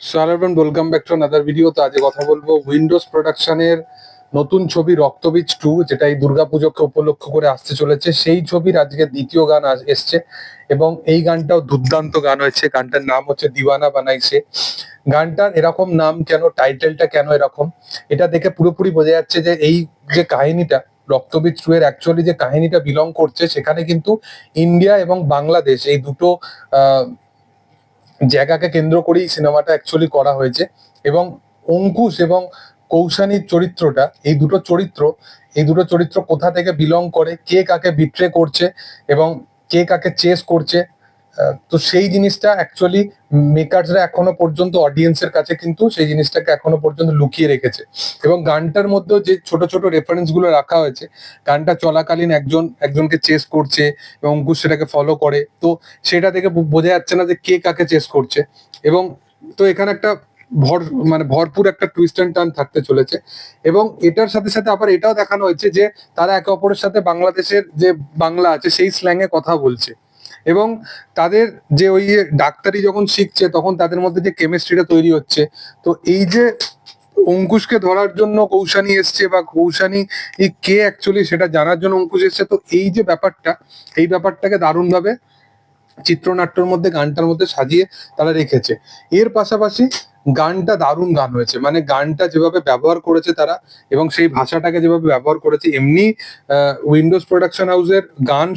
সালারবেন welcome back to another video তো আজকে কথা বলব উইন্ডোজ প্রোডাকশনের নতুন ছবি রক্তবীজ টু যেটা এই দুর্গাপুজোকে উপলক্ষ করে আসতে চলেছে। সেই ছবির আজকে দ্বিতীয় গান এসছে এবং এই গানটাও দুর্দান্ত গান হয়েছে। গানটার নাম হচ্ছে দিওয়ানা বানাইছে গানটার এরকম নাম কেন টাইটেলটা কেন এরকম এটা দেখে পুরোপুরি বোঝা যাচ্ছে যে এই যে কাহিনীটা রক্তবীজ টু এর অ্যাকচুয়ালি যে কাহিনীটা বিলং করছে সেখানে কিন্তু ইন্ডিয়া এবং বাংলাদেশ এই দুটো আহ, জায়গাকে কেন্দ্র করেই সিনেমাটা অ্যাকচুয়ালি করা হয়েছে এবং অঙ্কুশ এবং কৌশানীর চরিত্রটা, এই দুটো চরিত্র, এই দুটো চরিত্র কোথা থেকে বিলং করে, কে কাকে বিট্রে করছে এবং কে কাকে চেস করছে তো সেই জিনিসটা অ্যাকচুয়ালি মেকারসরা এখনও পর্যন্ত অডিয়েন্সের কাছে কিন্তু সেই জিনিসটাকে এখনও পর্যন্ত লুকিয়ে রেখেছে। এবং গানটার মধ্যেও যে ছোট ছোট রেফারেন্সগুলো রাখা হয়েছে, গানটা চলাকালীন একজন, একজনকে চেস করছে এবং অঙ্কুশ সেটাকে ফলো করে, তো সেটা থেকে বোঝা যাচ্ছে না যে কে কাকে চেস করছে। এবং তো এখানে একটা ভর মানে ভরপুর একটা টুইস্ট অ্যান্ড টার্ন থাকতে চলেছে। এবং এটার সাথে সাথে আবার এটাও দেখানো হয়েছে যে তারা একে অপরের সাথে বাংলাদেশের যে বাংলা আছে, সেই স্ল্যাং এ কথা বলছে। এবং তাদের যে ওই ডাক্তারি যখন শিখছে, তখন তাদের মধ্যে যে কেমিস্ট্রিটা তৈরি হচ্ছে। তো এই যে অঙ্কুশকে ধরার জন্য কৌশানী এসছে বা কৌশানী কে অ্যাকচুয়ালি সেটা জানার জন্য অঙ্কুশ এসছে, তো এই যে ব্যাপারটা, এই ব্যাপারটাকে দারুণভাবে চিত্রনাট্যর মধ্যে, গানটার মধ্যে সাজিয়ে তারা রেখেছে। এর পাশাপাশি গানটা দারুণ গান হয়েছে। মানে গানটা যেভাবে ব্যবহার করেছে তারা এবং সেই ভাষাটাকে যেভাবে ব্যবহার করেছে, এমনি উইন্ডোজ প্রোডাকশন হাউসের গান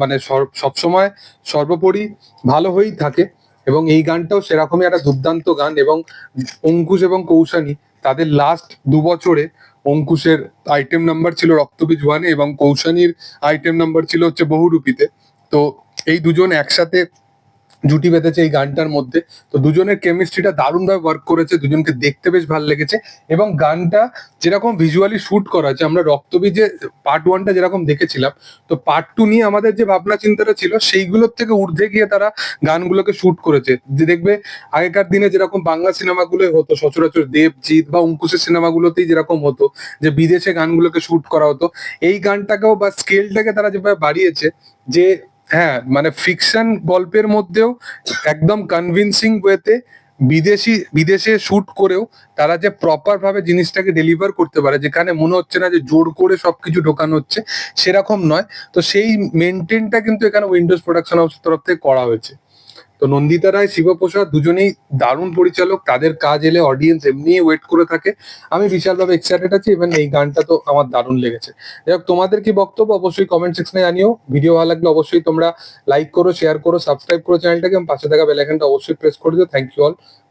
মানে সবসময় সর্বোপরি ভালো হয়েই থাকে এবং এই গানটাও সেরকমই একটা দুর্দান্ত গান এবং অঙ্কুশ এবং কৌশানী তাদের লাস্ট দু বছরে অঙ্কুশের আইটেম নাম্বার ছিল রক্তবীজ ওয়ানে এবং কৌশানীর আইটেম নাম্বার ছিল হচ্ছে বহুরূপীতে। তো এই দুজন একসাথে জুটি বেঁধেছে এই গানটার মধ্যে। তো দুজনের কেমিস্ট্রিটা দারুণভাবে ওয়ার্ক করেছে, দুজনকে দেখতে বেশ ভালো লেগেছে এবং গানটা যেরকম ভিজুয়ালি শুট করা আছে আমরা রক্তবীজে পার্ট ওয়ানটা যেরকম দেখেছিলাম, তো পার্ট টু নিয়ে আমাদের যে ভাবনা চিন্তাটা ছিল, সেইগুলোর থেকে ঊর্ধ্বে গিয়ে তারা গানগুলোকে শুট করেছে। যে দেখবে, আগেকার দিনে যেরকম বাংলা সিনেমাগুলোই হতো, সচরাচর দেবজিৎ বা অঙ্কুশের সিনেমাগুলোতেই যেরকম হতো, যে বিদেশে গানগুলোকে শুট করা হতো, এই গানটাকেও বা স্কেলটাকে তারা যেভাবে বাড়িয়েছে, যে হ্যাঁ মানে ফিকশন গল্পের মধ্যেও একদম কনভিনসিং ওয়েতে বিদেশি, বিদেশে শুট করেও তারা যে প্রপার ভাবে জিনিসটাকে ডেলিভার করতে পারে, যেখানে মনে হচ্ছে না যে জোর করে সবকিছু ঢোকানো হচ্ছে, সেরকম নয়। তো সেই মেনটেনটা কিন্তু এখানে উইন্ডোজ প্রোডাকশন হাউসের তরফ থেকে করা হয়েছে। তো নন্দিতা রায়, শিবপ্রসাদ দুজনেই দারুণ পরিচালক। তাদের কাজ এলে অডিয়েন্স এমনি ওয়েট করে থাকে। আমি বিশালভাবে এক্সাইটেড আছি এবং এই গানটা তো আমার দারুণ লেগেছে। যাই হোক, তোমাদের কি বক্তব্য? অবশ্যই কমেন্ট সেকশনে জানিও। ভিডিও ভালো লাগলে অবশ্যই তোমরা লাইক করো শেয়ার করো সাবস্ক্রাইব করো চ্যানেলটাকে পাশে থাকা বেলাইকনটা অবশ্যই প্রেস করে দিও। Thank you all